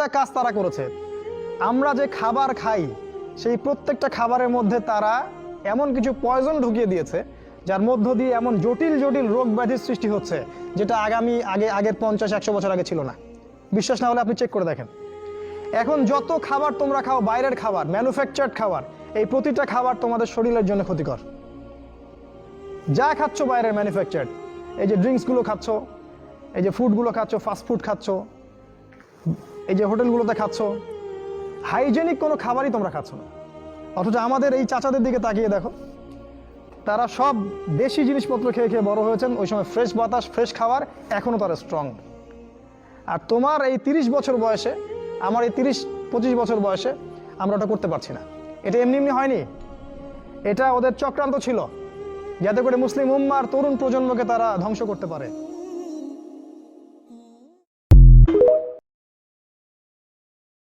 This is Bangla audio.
একটা কাজ তারা করেছে। আমরা যে খাবার খাই, সেই প্রত্যেকটা খাবারের মধ্যে তারা এমন কিছু পয়জন ঢুকিয়ে দিয়েছে, যার মধ্য দিয়ে এমন জটিল জটিল রোগ ব্যাধির সৃষ্টি হচ্ছে, যেটা আগামী, আগে, আগের পঞ্চাশ, একশো বছর আগে ছিল না। বিশ্বাস না হলে আপনি চেক করে দেখেন। এখন যত খাবার তোমরা খাও, বাইরের খাবার ম্যানুফ্যাকচার্ড খাবার, এই প্রতিটা খাবার তোমাদের শরীরের জন্য ক্ষতিকর। যা খাচ্ছ বাইরের ম্যানুফ্যাকচার্ড এই যে ড্রিঙ্কসগুলো খাচ্ছ, এই যে ফুডগুলো খাচ্ছ ফাস্টফুড খাচ্ছ এই যে হোটেলগুলোতে খাচ্ছ হাইজেনিক কোনো খাবারই তোমরা খাচ্ছ না। অথচ আমাদের এই চাচাদের দিকে তাকিয়ে দেখো, তারা সব দেশি জিনিসপত্র খেয়ে খেয়ে বড় হয়েছেন, ওই সময় ফ্রেশ বাতাস ফ্রেশ খাবার এখনও তারা স্ট্রং আর তোমার এই তিরিশ বছর বয়সে, আমার এই তিরিশ, পঁচিশ বছর বয়সে আমরা ওটা করতে পারছি না। এটা এমনি এমনি হয়নি। এটা ওদের চক্রান্ত ছিল, যাতে করে মুসলিম উম্মার তরুণ প্রজন্মকে তারা ধ্বংস করতে পারে।